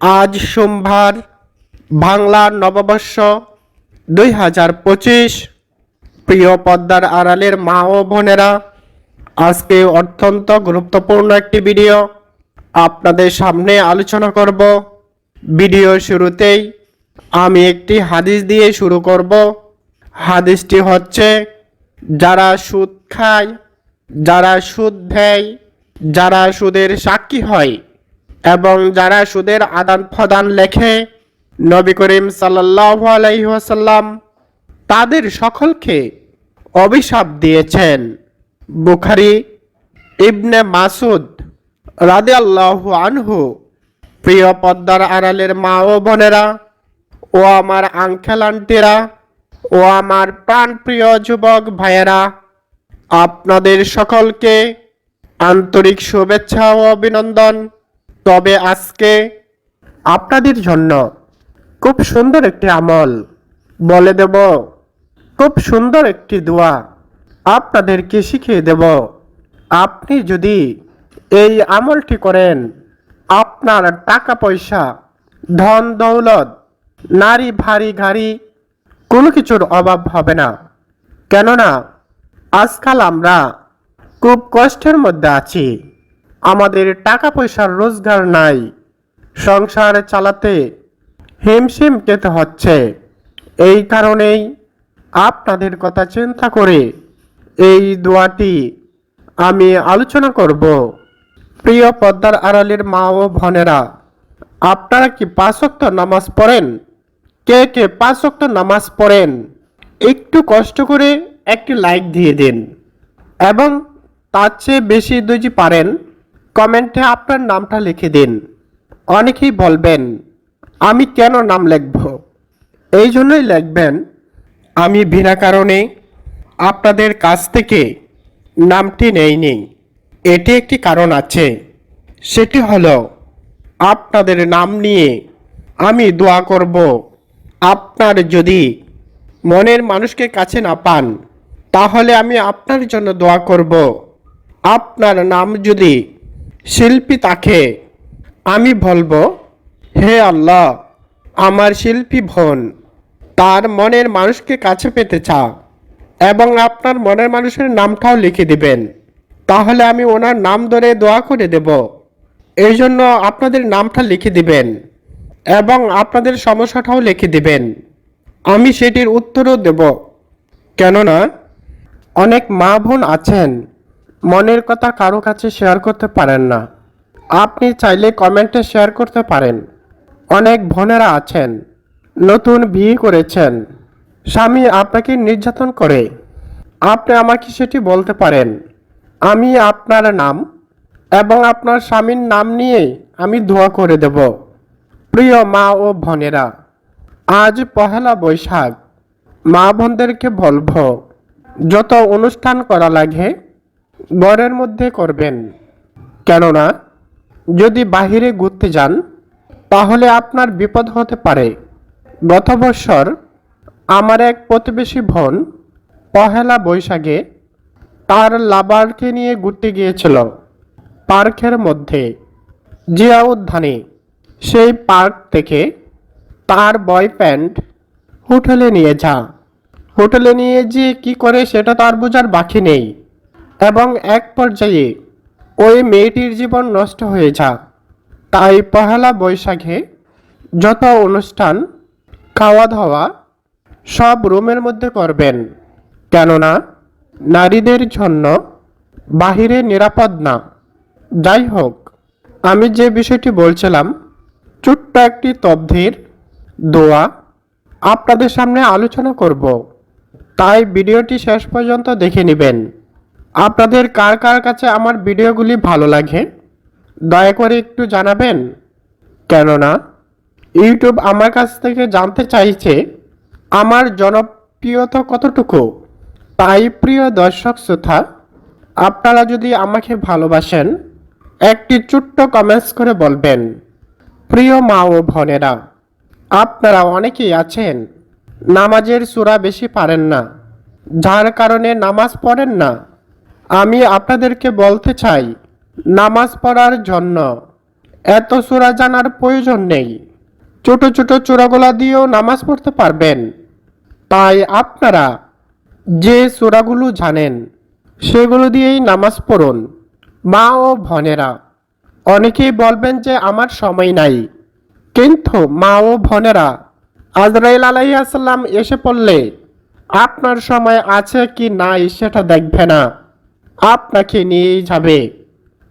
আজ সোমবার, বাংলা নববর্ষ দুই হাজার পঁচিশ। প্রিয় পদ্মার আড়ালের মা ও বোনেরা, আজকে অত্যন্ত গুরুত্বপূর্ণ একটি ভিডিও আপনাদের সামনে আলোচনা করব। ভিডিও শুরুতেই আমি একটি হাদিস দিয়ে শুরু করব। হাদিসটি হচ্ছে, যারা সুদ খায়, যারা সুদ দেয়, যারা সুদের সাক্ষী হয় এবং যারা সুদের আদান প্রদান লেখে নবী করিম সাল্লাল্লাহু আলাইহি তাদের সকলকে অভিশাপ দিয়েছেন। বুখারি, ইবনে মাসুদ রাদিয়াল্লাহু আনহু, প্রিয় পদ্মার আড়ালের মা ও বোনেরা, ও আমার আঙ্কেল আন্টিরা ও আমার প্রাণপ্রিয় যুবক ভাইয়েরা, আপনাদের সকলকে আন্তরিক শুভেচ্ছা ও অভিনন্দন। তবে আজকে আপনাদের জন্য খুব সুন্দর একটি আমল বলে দেব। খুব সুন্দর একটি দোয়া আপনাদেরকে শিখিয়ে দেব। আপনি যদি এই আমলটি করেন, আপনার টাকা পয়সা ধন, দৌলত, নারী, ভারী, গাড়ি, কোনো কিছুর অভাব হবে না। কেননা, আজকাল আমরা খুব কষ্টের মধ্যে আছি। আমাদের টাকা পয়সার রোজগার নাই, সংসার চালাতে হিমশিম খেতে হচ্ছে। এই কারণেই আপনাদের কথা চিন্তা করে এই দোয়াটি আমি আলোচনা করব। প্রিয় পদ্মার আড়ালের মা ও বোনেরা, আপনারা কি পাঁচক্ত নামাজ পড়েন? কে কে পাঁচক্ত নামাজ পড়েন? একটু কষ্ট করে একটি লাইক দিয়ে দিন। এবং তার চেয়ে বেশি যদি পারেন কমেন্টে আপনার নামটা লিখে দিন। অনেকেই বলবেন, আমি কেন নাম লিখব? এই জন্যই লিখবেন, আমি বিনা কারণে আপনাদের কাছ থেকে নামটি নেইনি। এটি একটি কারণ আছে। সেটি হলো, আপনাদের নাম নিয়ে আমি দোয়া করব। আপনার যদি মনের মানুষকে কাছে না পান, তাহলে আমি আপনার জন্য দোয়া করব। আপনার নাম যদি শিল্পী তাকে, আমি বলব, হে আল্লাহ, আমার শিল্পী বোন, তার মনের মানুষকে কাছে পেতে চা এবং আপনার মনের মানুষের নামটাও লিখে দিবেন। তাহলে আমি ওনার নাম ধরে দোয়া করে দেব। এই জন্য আপনাদের নামটা লিখে দিবেন এবং আপনাদের সমস্যাটাও লিখে দিবেন। আমি সেটির উত্তরও দেব। কেননা, অনেক মা বোন আছেন মনের কথা কারও কাছে শেয়ার করতে পারেন না। আপনি চাইলে কমেন্টে শেয়ার করতে পারেন। অনেক বোনেরা আছেন, নতুন বিয়ে করেছেন, স্বামী আপনাকে নির্যাতন করে। আপনি আমাকে সেটি বলতে পারেন, আমি আপনার নাম এবং আপনার স্বামীর নাম নিয়ে আমি দোয়া করে দেব। প্রিয় মা ও বোনেরা, আজ পহেলা বৈশাখ। মা বোনদেরকে বলব, যত অনুষ্ঠান করা লাগে ঘরের মধ্যে করবেন। কেননা, যদি বাহিরে ঘুরতে যান, তাহলে আপনার বিপদ হতে পারে। গত বছর আমার এক প্রতিবেশী বোন পহেলা বৈশাখে তার লাবারকে নিয়ে ঘুরতে গিয়েছিল পার্কের মধ্যে। জিয়া উদ্যানে সেই পার্ক থেকে তার বয়ফ্রেন্ড হোটেলে নিয়ে যা। হোটেলে নিয়ে যে কি করে সেটা তার বোঝার বাকি নেই। এবং এক পর্যায়ে ওই মেয়েটির জীবন নষ্ট হয়ে যা তাই পহেলা বৈশাখে যত অনুষ্ঠান খাওয়া দাওয়া সব রুমের মধ্যে করবেন। কেননা নারীদের জন্য বাহিরে নিরাপদ না। যাই হোক, আমি যে বিষয়টি বলছিলাম, ছোট্ট একটি তবধির দোয়া আপনাদের সামনে আলোচনা করব। তাই ভিডিওটি শেষ পর্যন্ত দেখে নেবেন। আপনাদের কার কার কাছে আমার ভিডিওগুলি ভালো লাগে, দয়া করে একটু জানাবেন? কেননা, ইউটিউব আমার কাছ থেকে জানতে চাইছে, আমার জনপ্রিয়তা কতটুকু? তাই প্রিয় দর্শক শ্রোতা, আপনারা যদি আমাকে ভালোবাসেন, একটি ছোট্ট কমেন্টস করে বলবেন, প্রিয় মা ও বোনেরা, আপনারা অনেকেই আছেন, নামাজের সুরা বেশি পারেন না, যার কারণে নামাজ পড়েন না আমি আপনাদেরকে বলতে চাই, নামাজ পড়ার জন্য। এত চূড়া জানার প্রয়োজন নেই। ছোট ছোট চূড়াগুলা দিয়েও নামাজ পড়তে পারবেন। তাই আপনারা যে চূড়াগুলো জানেন, সেগুলো দিয়েই নামাজ পড়ুন। মা ও বোনেরা, অনেকেই বলবেন যে আমার সময় নাই। কিন্তু মা ও বোনেরা, আজরাইল আলাইসাল্লাম এসে পড়লে, আপনার সময় আছে কি নাই সেটা দেখবে না। আপনাকে নিয়ে যাবে।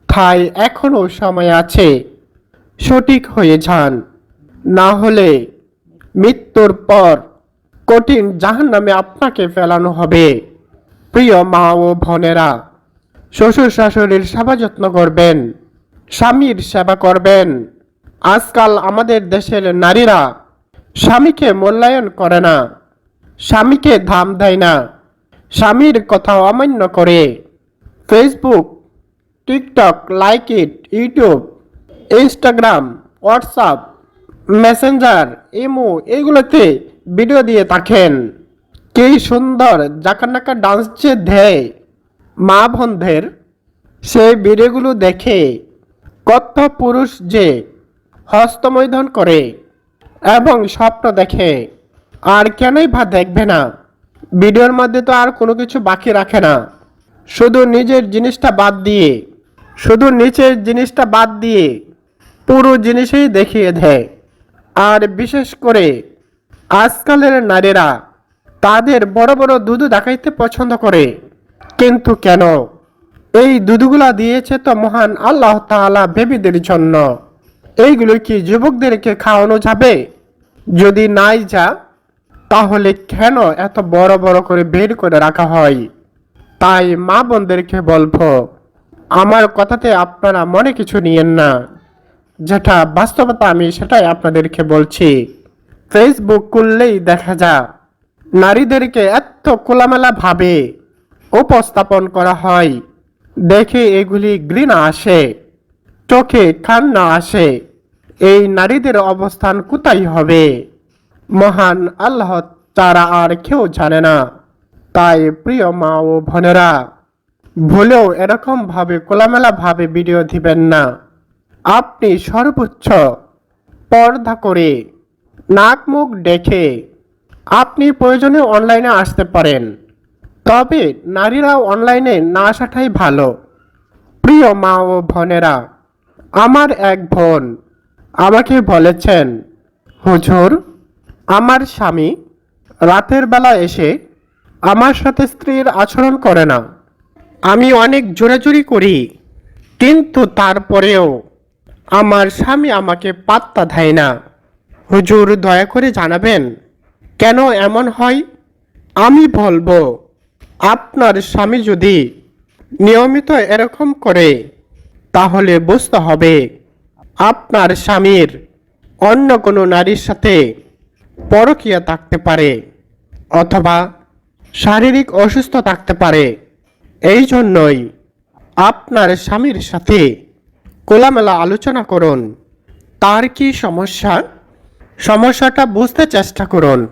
তাই এখনও সময় আছে। সঠিক হয়ে যান। না হলে মৃত্যুর পর কঠিন জাহান নামে আপনাকে ফেলানো হবে। প্রিয় মা ও বোনেরা শ্বশুর শাশুড়ির সেবা যত্ন করবেন, স্বামীর সেবা করবেন। আজকাল আমাদের দেশের নারীরা স্বামীকে মূল্যায়ন করে না, স্বামীকে ধাম দেয় না, স্বামীর কথা অমান্য করে। Facebook TikTok like it YouTube Instagram WhatsApp Messenger imo এগুলোতে ভিডিও দিয়ে থাকেন। কি সুন্দর জাকানাকা ডান্স যে দেয় মা বন্ধের সেই ভিডিওগুলো দেখে কত পুরুষ যে হস্তমৈধন করে এবং স্বপ্ন দেখে। আর কেনই বা দেখবে না? ভিডিওর মধ্যে তো আর কোনো কিছু বাকি রাখে না। শুধু নিজের জিনিসটা বাদ দিয়ে, শুধু নিচের জিনিসটা বাদ দিয়ে পুরো জিনিসই দেখিয়ে দেয়। আর বিশেষ করে আজকালের নারীরা তাদের বড় বড় দুধু দেখাইতে পছন্দ করে। কিন্তু কেন? এই দুধগুলা দিয়েছে তো মহান আল্লাহ তাআলা বেবিদের জন্য। এইগুলো কি যুবকদেরকে খাওয়ানো যাবে? যদি নাই যা, তাহলে কেন এত বড় বড় করে বের করে রাখা হয়? তাই মা বোনদেরকে বলব, আমার কথাতে আপনারা মনে কিছু নিয়েন না। যেটা বাস্তবতা আমি সেটাই আপনাদেরকে বলছি। ফেসবুক খুললেই দেখা যা, নারীদেরকে এত খোলামেলা ভাবে উপস্থাপন করা হয়, দেখে এগুলি ঘৃণা আসে, চোখে কান্না আসে, এই নারীদের অবস্থান কোথায় হবে? মহান আল্লাহ তারা আর কেউ জানে না। তাই প্রিয় মা ও বোনেরা, ভুলেও এরকম ভাবে খোলামেলা ভাবে ভিডিও দিবেন না। আপনি সর্বোচ্চ পর্দা করে নাক মুখ ডেকে আপনি প্রয়োজনে অনলাইনে আসতে পারেন। তবে নারীরা অনলাইনে না আসাটাই ভালো। প্রিয় মা ও বোনেরা, আমার এক বোন আমাকে বলেছেন, হুজুর, আমার স্বামী রাতের বেলা এসে আমার সাথে স্ত্রীর আচরণ করে না। আমি অনেক জোরাজুরি করি, কিন্তু তারপরেও আমার স্বামী আমাকে পাত্তা দেয় না। হুজুর, দয়া করে জানাবেন, কেন এমন হয়? আমি বলব, আপনার স্বামী যদি নিয়মিত এরকম করে, তাহলে বুঝতে হবে আপনার স্বামীর অন্য কোনো নারীর সাথে পরকীয়া থাকতে পারে, অথবা শারীরিক অসুস্থ থাকতে পারে। এই জন্যই আপনার স্বামীর সাথে খোলামেলা আলোচনা করুন। তার কি সমস্যা? সমস্যাটা বুঝতে চেষ্টা করুন।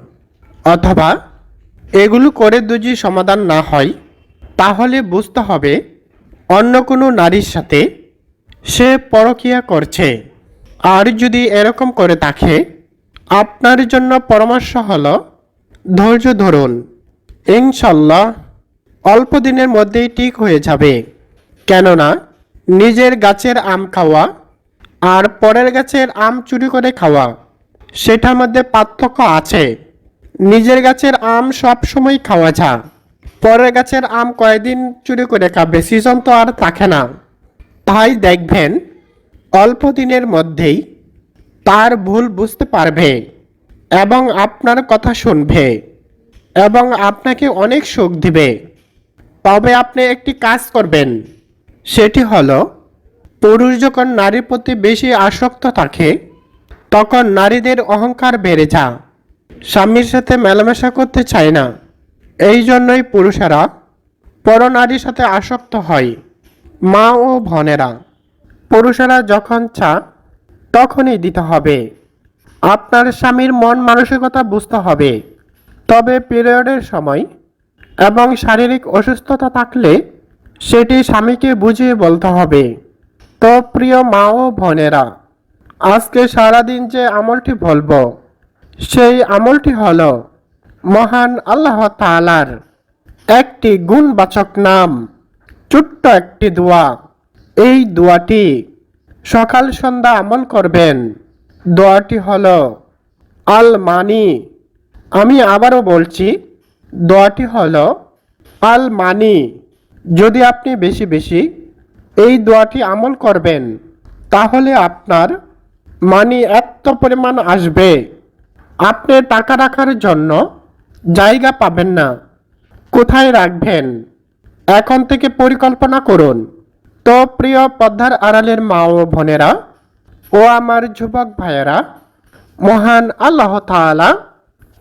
অথবা এগুলো করে যদি সমাধান না হয়, তাহলে বুঝতে হবে অন্য কোনো নারীর সাথে সে পরকিয়া করছে। আর যদি এরকম করে থাকে, আপনার জন্য পরামর্শ হলো, ধৈর্য ধরুন। ইনশাল্লাহ অল্প দিনের মধ্যেই ঠিক হয়ে যাবে। কেননা, নিজের গাছের আম খাওয়া আর পরের গাছের আম চুরি করে খাওয়া, সেটার মধ্যে পার্থক্য আছে। নিজের গাছের আম সব সময় খাওয়া যা, পরের গাছের আম কয়েকদিন চুরি করে খাবে সিজন তো আর থাকে না। তাই দেখবেন, অল্প দিনের মধ্যেই তার ভুল বুঝতে পারবে এবং আপনার কথা শুনবে। এবং আপনাকে অনেক সুখ দিবে। তবে আপনি একটি কাজ করবেন। সেটি হলো, পুরুষ যখন নারীর প্রতি বেশি আসক্ত থাকে, তখন নারীদের অহংকার বেড়ে যা স্বামীর সাথে মেলামেশা করতে চায় না। এই জন্যই পুরুষেরা পরনারীর সাথে আসক্ত হয়, মা ও বোনেরা। পুরুষেরা যখন চা, তখনই দিতে হবে। আপনার স্বামীর মন মানসিকতা বুঝতে হবে। তবে পিরিয়ডের সময় এবং শারীরিক অসুস্থতা থাকলে সেটি স্বামীকে বুঝিয়ে বলতে হবে। তো প্রিয় মা ও বোনেরা, আজকে সারাদিন যে আমলটি বলব, সেই আমলটি হল মহান আল্লাহ তালার একটি গুণবাচক নাম, ছোট্ট একটি দোয়া। এই দোয়াটি সকাল সন্ধ্যা আমল করবেন। দোয়াটি হলো আল মানি আমি আবারও বলছি, দোয়াটি হল, আল মানি। যদি আপনি বেশি বেশি এই দোয়াটি আমল করবেন, তাহলে আপনার মানি এত পরিমাণ আসবে। আপনি টাকা রাখার জন্য জায়গা পাবেন না। কোথায় রাখবেন? এখন থেকে পরিকল্পনা করুন। তো প্রিয় পদ্মার আড়ালের মা ও বোনেরা ও আমার যুবক ভাইয়েরা, মহান আল্লাহ তাআলা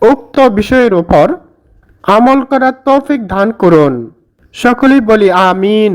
উক্ত বিষয়ের উপর আমল করার তৌফিক দান করুন। সকলেই বলি আমিন।